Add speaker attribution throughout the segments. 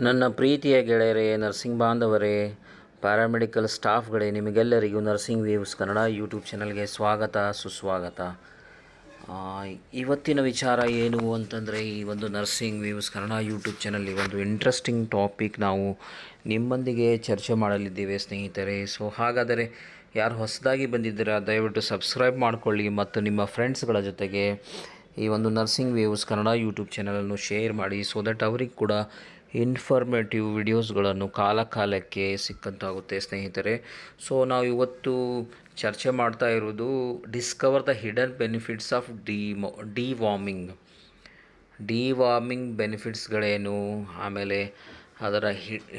Speaker 1: ನನ್ನ ಪ್ರೀತಿಯ ಗೆಳೆಯರೇ ನರ್ಸಿಂಗ್ ಬಾಂಧವರೇ ಪ್ಯಾರಾಮೆಡಿಕಲ್ ಸ್ಟಾಫ್ಗಳೇ ನಿಮಗೆಲ್ಲರಿಗೂ ನರ್ಸಿಂಗ್ ವೇವ್ಸ್ ಕನ್ನಡ ಯೂಟ್ಯೂಬ್ ಚಾನಲ್ಗೆ ಸ್ವಾಗತ, ಸುಸ್ವಾಗತ. ಇವತ್ತಿನ ವಿಚಾರ ಏನು ಅಂತಂದರೆ, ಈ ಒಂದು ನರ್ಸಿಂಗ್ ವ್ಯೂಸ್ ಕನ್ನಡ ಯೂಟ್ಯೂಬ್ ಚಾನಲ್ಲಿ ಒಂದು ಇಂಟ್ರೆಸ್ಟಿಂಗ್ ಟಾಪಿಕ್ ನಾವು ನಿಮ್ಮೊಂದಿಗೆ ಚರ್ಚೆ ಮಾಡಲಿದ್ದೇವೆ ಸ್ನೇಹಿತರೆ. ಸೊ ಹಾಗಾದರೆ ಯಾರು ಹೊಸದಾಗಿ ಬಂದಿದ್ದೀರಾ, ದಯವಿಟ್ಟು ಸಬ್ಸ್ಕ್ರೈಬ್ ಮಾಡಿಕೊಳ್ಳಿ ಮತ್ತು ನಿಮ್ಮ ಫ್ರೆಂಡ್ಸ್ಗಳ ಜೊತೆಗೆ ಈ ಒಂದು ನರ್ಸಿಂಗ್ ವೇವ್ಸ್ ಕನ್ನಡ ಯೂಟ್ಯೂಬ್ ಚಾನಲನ್ನು ಶೇರ್ ಮಾಡಿ ಸೊ ದಟ್ ಅವ್ರಿಗೆ ಕೂಡ ಇನ್ಫಾರ್ಮೇಟಿವ್ ವಿಡಿಯೋಸ್ಗಳನ್ನು ಕಾಲ ಕಾಲಕ್ಕೆ ಸಿಕ್ಕಂತಾಗುತ್ತೆ ಸ್ನೇಹಿತರೆ. ಸೊ ನಾವು ಇವತ್ತು ಚರ್ಚೆ ಮಾಡ್ತಾ ಇರೋದು discover the hidden benefits of de deworming deworming ಬೆನಿಫಿಟ್ಸ್ಗಳೇನು ಆಮೇಲೆ ಅದರ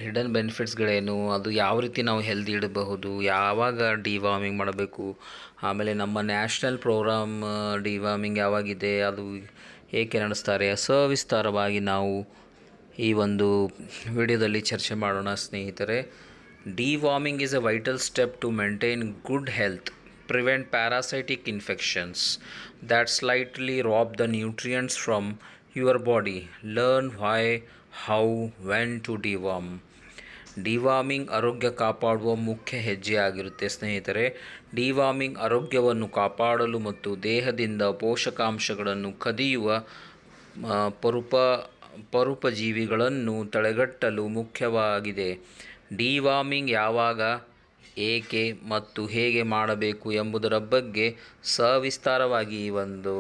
Speaker 1: ಹಿಡನ್ ಬೆನಿಫಿಟ್ಸ್ಗಳೇನು ಅದು ಯಾವ ರೀತಿ ನಾವು ಹೆಲ್ದಿ ಇಡಬಹುದು? ಯಾವಾಗ ಡಿ ವಾರ್ಮಿಂಗ್ ಮಾಡಬೇಕು? ಆಮೇಲೆ ನಮ್ಮ ನ್ಯಾಷನಲ್ ಪ್ರೋಗ್ರಾಮ್ ಡಿವಾರ್ಮಿಂಗ್ ಯಾವಾಗಿದೆ? ಅದು ಏಕೆ ನಡೆಸ್ತಾರೆ? ಸವಿಸ್ತಾರವಾಗಿ ನಾವು ಈ ಒಂದು ವಿಡಿಯೋದಲ್ಲಿ ಚರ್ಚೆ ಮಾಡೋಣ, ಸ್ನೇಹಿತರೆ. Deworming is a vital step to maintain good health prevent parasitic infections that slightly rob the nutrients from your body learn why how when to deworm deworming ಆರೋಗ್ಯ ಕಾಪಾಡುವ ಮುಖ್ಯ ಹೆಜ್ಜೆ ಆಗಿರುತ್ತೆ ಸ್ನೇಹಿತರೆ. ಡಿವಾರ್ಮಿಂಗ್ ಆರೋಗ್ಯವನ್ನು ಕಾಪಾಡಲು ಮತ್ತು ದೇಹದಿಂದ ಪೋಷಕಾಂಶಗಳನ್ನು ಕದಿಯುವ ಪರುಪ, ಪರುಪಜೀವಿಗಳನ್ನು ತಡೆಗಟ್ಟಲು ಮುಖ್ಯವಾಗಿದೆ. ಡಿವಾರ್ಮಿಂಗ್ ಯಾವಾಗ, ಏಕೆ ಮತ್ತು ಹೇಗೆ ಮಾಡಬೇಕು ಎಂಬುದರ ಬಗ್ಗೆ ಸವಿಸ್ತಾರವಾಗಿ ಈ ಒಂದು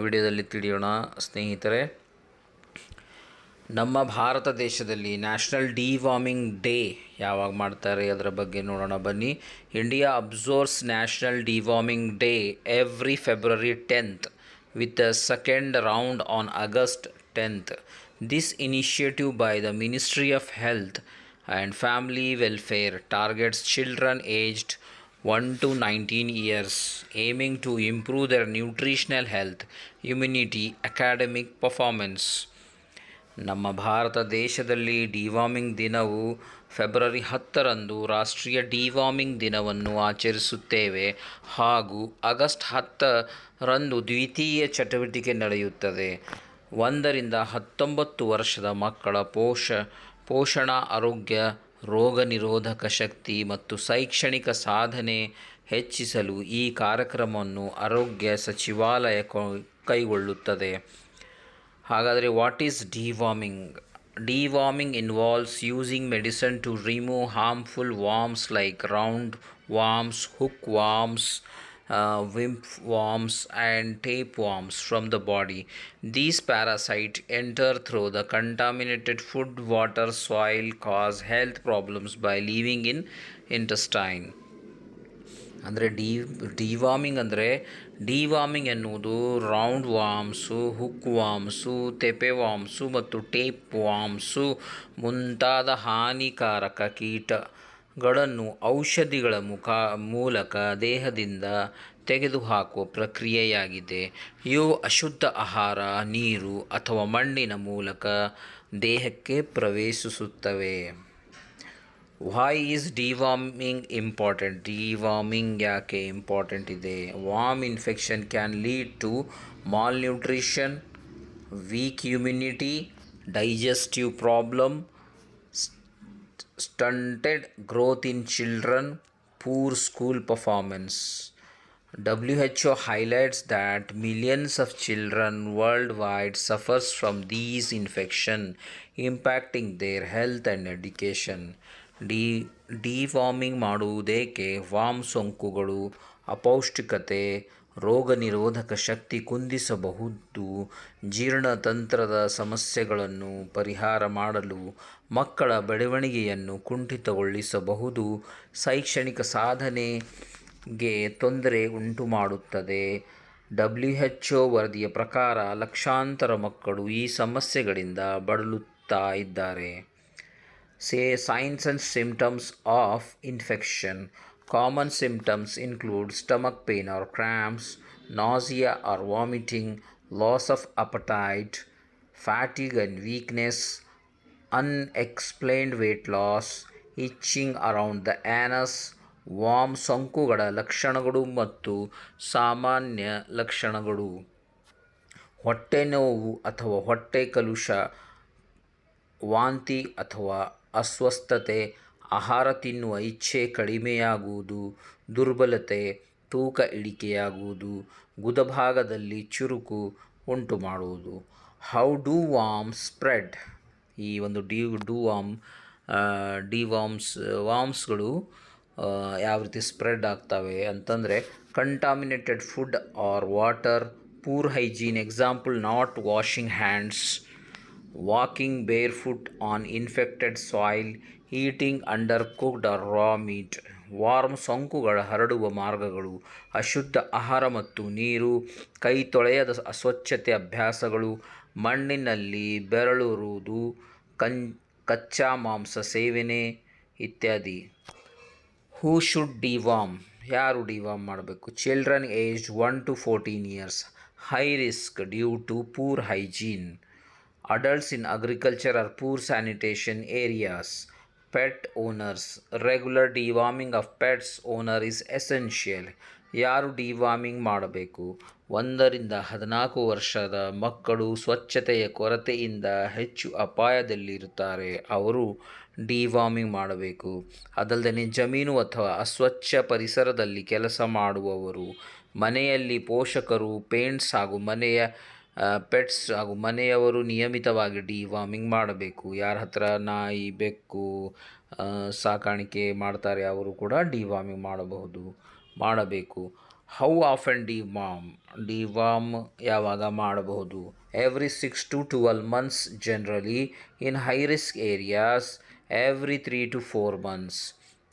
Speaker 1: ವಿಡಿಯೋದಲ್ಲಿ ತಿಳಿಯೋಣ ಸ್ನೇಹಿತರೆ. ನಮ್ಮ ಭಾರತ ದೇಶದಲ್ಲಿ ನ್ಯಾಷನಲ್ ಡಿವಾರ್ಮಿಂಗ್ ಡೇ ಯಾವಾಗ ಮಾಡ್ತಾರೆ ಅದರ ಬಗ್ಗೆ ನೋಡೋಣ ಬನ್ನಿ India observes national deworming day every February tenth with a second round on August tenth this initiative by the ministry of health and family welfare targets children aged 1 to 19 years, aiming to improve their nutritional health immunity academic performance. ನಮ್ಮ ಭಾರತ ದೇಶದಲ್ಲಿ deworming ದಿನವು February ಹತ್ತರಂದು ರಾಷ್ಟ್ರೀಯ deworming ದಿನವನ್ನು ಆಚರಿಸುತ್ತೇವೆ ಹಾಗೂ August ಹತ್ತರಂದು ದ್ವಿತೀಯ ಚಟುವಟಿಕೆ ನಡೆಯುತ್ತದೆ. ಒಂದರಿಂದ ಹತ್ತೊಂಬತ್ತು ವರ್ಷದ ಮಕ್ಕಳ ಪೋಷ, ಪೋಷಣಾ, ಆರೋಗ್ಯ, ರೋಗ ನಿರೋಧಕ ಶಕ್ತಿ ಮತ್ತು ಶೈಕ್ಷಣಿಕ ಸಾಧನೆ ಹೆಚ್ಚಿಸಲು ಈ ಕಾರ್ಯಕ್ರಮವನ್ನು ಆರೋಗ್ಯ ಸಚಿವಾಲಯ ಕೈಗೊಳ್ಳುತ್ತದೆ. ಹಾಗಾದರೆ what is deworming deworming involves using medicine to remove harmful worms like round worms hook worms whip worms and tape worms from the body these parasite enter through the contaminated food water soil cause health problems by living in intestine ಅಂದರೆ ಡಿ, deworming ಅಂದರೆ deworming ಎನ್ನುವುದು round worms hook worms tape worms ಮತ್ತು tape ವಾಮ್ಸು ಮುಂತಾದ ಹಾನಿಕಾರಕ ಕೀಟಗಳನ್ನು ಔಷಧಿಗಳ ಮುಖ, ಮೂಲಕ ದೇಹದಿಂದ ತೆಗೆದುಹಾಕುವ ಪ್ರಕ್ರಿಯೆಯಾಗಿದೆ. ಇವು ಅಶುದ್ಧ ಆಹಾರ, ನೀರು ಅಥವಾ ಮಣ್ಣಿನ ಮೂಲಕ ದೇಹಕ್ಕೆ ಪ್ರವೇಶಿಸುತ್ತವೆ. Why is deworming important deworming ಯಾಕೆ ಇಂಪಾರ್ಟೆಂಟ್ ಇದೆ worm infection can lead to malnutrition weak immunity digestive problem stunted growth in children, poor school performance. WHO highlights that millions of children worldwide suffers from these infection impacting their health and education. D, deworming ಮಾಡುವುದೇಕೆ worm ಸೋಂಕುಗಳು, ಅಪೌಷ್ಟಿಕತೆ ರೋಗ ನಿರೋಧಕ ಶಕ್ತಿ ಕುಂದಿಸಬಹುದು ಜೀರ್ಣತಂತ್ರದ ಸಮಸ್ಯೆಗಳನ್ನು ಪರಿಹಾರ ಮಾಡಲು ಮಕ್ಕಳ ಬೆಳವಣಿಗೆಯನ್ನು ಕುಂಠಿತಗೊಳಿಸಬಹುದು, ಶೈಕ್ಷಣಿಕ ಸಾಧನೆಗೆ ತೊಂದರೆ ಉಂಟು ಮಾಡುತ್ತದೆ ಡಬ್ಲ್ಯೂ ಎಚ್ ಒ ವರದಿಯ ಪ್ರಕಾರ ಲಕ್ಷಾಂತರ ಮಕ್ಕಳು ಈ ಸಮಸ್ಯೆಗಳಿಂದ ಬಳಲುತ್ತಾ ಇದ್ದಾರೆ. Say signs and symptoms of infection. Common symptoms include stomach pain or cramps, nausea or vomiting, loss of appetite, fatigue and weakness, unexplained weight loss, itching around the anus, worm ಸೋಂಕುಗಳ ಲಕ್ಷಣಗಳು ಮತ್ತು ಸಾಮಾನ್ಯ ಲಕ್ಷಣಗಳು ಹೊಟ್ಟೆ ನೋವು ಅಥವಾ ಹೊಟ್ಟೆ ಕಲುಷ ವಾಂತಿ ಅಥವಾ ಅಸ್ವಸ್ಥತೆ, ಆಹಾರ ತಿನ್ನುವ ಇಚ್ಛೆ ಕಡಿಮೆಯಾಗುವುದು, ದುರ್ಬಲತೆ, ತೂಕ ಇಳಿಕೆಯಾಗುವುದು, ಗುದಭಾಗದಲ್ಲಿ ಚುರುಕು ಉಂಟು ಮಾಡುವುದು ಹೌ ಡೂ ವಾಮ್ ಸ್ಪ್ರೆಡ್ ಈ ಒಂದು ಡಿ ಡು ವಾಮ್ ಡಿ ವಾಮ್ಸ್ ವಾಮ್ಸ್ಗಳು ಯಾವ ರೀತಿ ಸ್ಪ್ರೆಡ್ ಆಗ್ತವೆ ಅಂತಂದರೆ contaminated food or water poor hygiene example not washing hands walking barefoot on on infected eating undercooked under raw meat, worm ಸೋಂಕುಗಳ ಹರಡುವ ಮಾರ್ಗಗಳು ಅಶುದ್ಧ ಆಹಾರ ಮತ್ತು ನೀರು ಕೈ ತೊಳೆಯದ ಅಸ್ವಚ್ಛತೆ ಅಭ್ಯಾಸಗಳು ಮಣ್ಣಿನಲ್ಲಿ ಬೆರಳುರುವುದು ಕಂ ಕಚ್ಚಾ ಮಾಂಸ ಸೇವನೆ ಇತ್ಯಾದಿ. ಹೂ ಶುಡ್ ಡಿವಾಮ್ ಯಾರು ಡಿವಾಮ್ ಮಾಡಬೇಕು? Children age one to fourteen years high risk due to poor hygiene adults in agriculture are poor sanitation areas. Pet owners, regular deworming of pets owner is essential. ಯಾರು deworming ಮಾಡಬೇಕು? ಒಂದರಿಂದ ಹದಿನಾಲ್ಕು ವರ್ಷದ ಮಕ್ಕಳು ಸ್ವಚ್ಛತೆಯ ಕೊರತೆಯಿಂದ ಹೆಚ್ಚು ಅಪಾಯದಲ್ಲಿರುತ್ತಾರೆ. ಅವರು ಡಿವಾಮಿಂಗ್ ಮಾಡಬೇಕು. ಅದಲ್ಲದೆ ಜಮೀನು ಅಥವಾ ಅಸ್ವಚ್ಛ ಪರಿಸರದಲ್ಲಿ ಕೆಲಸ ಮಾಡುವವರು, ಮನೆಯಲ್ಲಿ ಪೋಷಕರು ಪೇಂಟ್ಸ್ ಹಾಗೂ ಮನೆಯ ಪೆಟ್ಸ್ ಹಾಗೂ ಮನೆಯವರು ನಿಯಮಿತವಾಗಿ ಡಿವಾರ್ಮಿಂಗ್ ಮಾಡಬೇಕು. ಯಾರ ಹತ್ರ ನಾಯಿ, ಬೆಕ್ಕು ಸಾಕಾಣಿಕೆ ಮಾಡ್ತಾರೆ ಅವರು ಕೂಡ ಡಿವಾರ್ಮಿಂಗ್ ಮಾಡಬಹುದು, ಮಾಡಬೇಕು. ಹೌ ಆಫ್ ಆ್ಯಂಡ್ ಡಿವಾಮ್ ಡಿವಾಮ್ ಯಾವಾಗ ಮಾಡಬಹುದು? Every six to twelve months generally in high risk areas every three to four months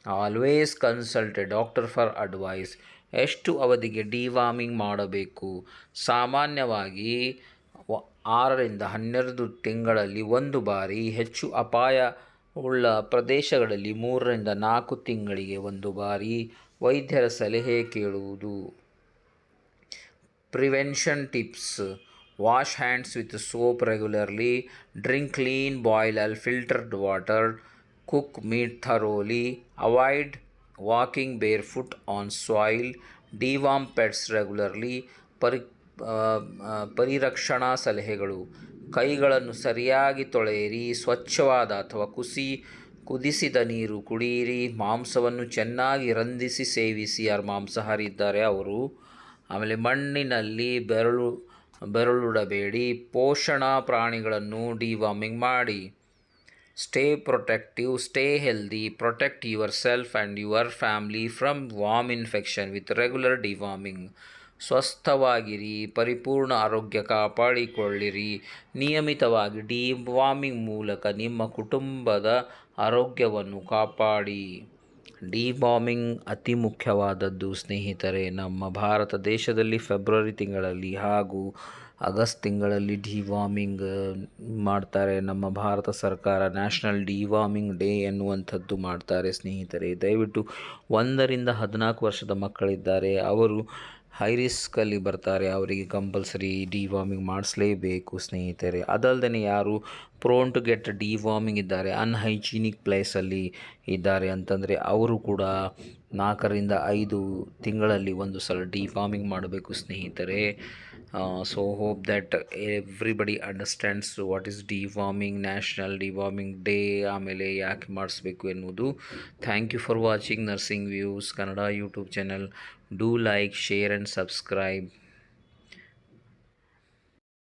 Speaker 1: always consult a doctor for advice ಎಷ್ಟು ಅವಧಿಗೆ ಡಿವಾರ್ಮಿಂಗ್ ಮಾಡಬೇಕು? ಸಾಮಾನ್ಯವಾಗಿ ಆರರಿಂದ ಹನ್ನೆರಡು ತಿಂಗಳಲ್ಲಿ ಒಂದು ಬಾರಿ, ಹೆಚ್ಚು ಅಪಾಯ ಉಳ್ಳ ಪ್ರದೇಶಗಳಲ್ಲಿ ಮೂರರಿಂದ ನಾಲ್ಕು ತಿಂಗಳಿಗೆ ಒಂದು ಬಾರಿ. ವೈದ್ಯರ ಸಲಹೆ ಕೇಳುವುದು. Prevention tips. Wash hands with soap regularly. Drink clean boil filtered water. Cook meat thoroughly. Avoid walking barefoot on soil, deworm pets regularly, ಪರಿ ಪರಿರಕ್ಷಣಾ ಸಲಹೆಗಳು ಕೈಗಳನ್ನು ಸರಿಯಾಗಿ ತೊಳೆಯಿರಿ ಸ್ವಚ್ಛವಾದ ಅಥವಾ ಕುಸಿ ಕುದಿಸಿದ ನೀರು ಕುಡಿಯಿರಿ ಮಾಂಸವನ್ನು ಚೆನ್ನಾಗಿ ರಂಧಿಸಿ ಸೇವಿಸಿ ಯಾರು ಮಾಂಸಾಹಾರಿ ಇದ್ದಾರೆ ಅವರು. ಆಮೇಲೆ ಮಣ್ಣಿನಲ್ಲಿ ಬೆರಳು ಬೆರಳುಡಬೇಡಿ ಪೋಷಣಾ ಪ್ರಾಣಿಗಳನ್ನು ಡಿವಾರ್ಮಿಂಗ್ ಮಾಡಿ. Stay protective stay healthy protect yourself and your family from worm infection with regular deworming ಸ್ವಸ್ಥವಾಗಿರಿ, ಪರಿಪೂರ್ಣ ಆರೋಗ್ಯ ಕಾಪಾಡಿಕೊಳ್ಳಿರಿ. ನಿಯಮಿತವಾಗಿ ಡಿವಾರ್ಮಿಂಗ್ ಮೂಲಕ ನಿಮ್ಮ ಕುಟುಂಬದ ಆರೋಗ್ಯವನ್ನು ಕಾಪಾಡಿ. ಡಿಬಾಮಿಂಗ್ ಅತಿ ಮುಖ್ಯವಾದದ್ದು, ಸ್ನೇಹಿತರೆ. ನಮ್ಮ ಭಾರತ ದೇಶದಲ್ಲಿ ಫೆಬ್ರವರಿ ತಿಂಗಳಲ್ಲಿ ಹಾಗೂ ಆಗಸ್ಟ್ ತಿಂಗಳಲ್ಲಿ ಡಿವಾರ್ಮಿಂಗ್ ಮಾಡ್ತಾರೆ. ನಮ್ಮ ಭಾರತ ಸರ್ಕಾರ ನ್ಯಾಷನಲ್ ಡಿವಾರ್ಮಿಂಗ್ ಡೇ ಎನ್ನುವಂಥದ್ದು ಮಾಡ್ತಾರೆ, ಸ್ನೇಹಿತರೆ. ದಯವಿಟ್ಟು ಒಂದರಿಂದ ಹದಿನಾಲ್ಕು ವರ್ಷದ ಮಕ್ಕಳಿದ್ದಾರೆ. ಅವರು ಹೈ ರಿಸ್ಕಲ್ಲಿ ಬರ್ತಾರೆ. ಅವರಿಗೆ ಕಂಪಲ್ಸರಿ ಡಿವಾರ್ಮಿಂಗ್ ಮಾಡಿಸ್ಲೇಬೇಕು, ಸ್ನೇಹಿತರೆ. ಅದಲ್ಲದೆ ಯಾರು ಪ್ರೋನ್ ಟು ಗೆಟ್ ಡಿವಾರ್ಮಿಂಗ್ ಇದ್ದಾರೆ ಅನ್ಹೈಜೀನಿಕ್ ಪ್ಲೇಸಲ್ಲಿ ಇದ್ದಾರೆ ಅಂತಂದರೆ ಅವರು ಕೂಡ ನಾಲ್ಕರಿಂದ ಐದು ತಿಂಗಳಲ್ಲಿ ಒಂದು ಸಲ ಡಿವಾರ್ಮಿಂಗ್ ಮಾಡಬೇಕು ಸ್ನೇಹಿತರೆ. So hope that everybody understands what is deworming national deworming day ಆಮೇಲೆ ಯಾಕೆ ಮಾಡಿಸ್ಬೇಕು ಎನ್ನುವುದು. Thank you for watching nursing views Kannada YouTube channel do like share and subscribe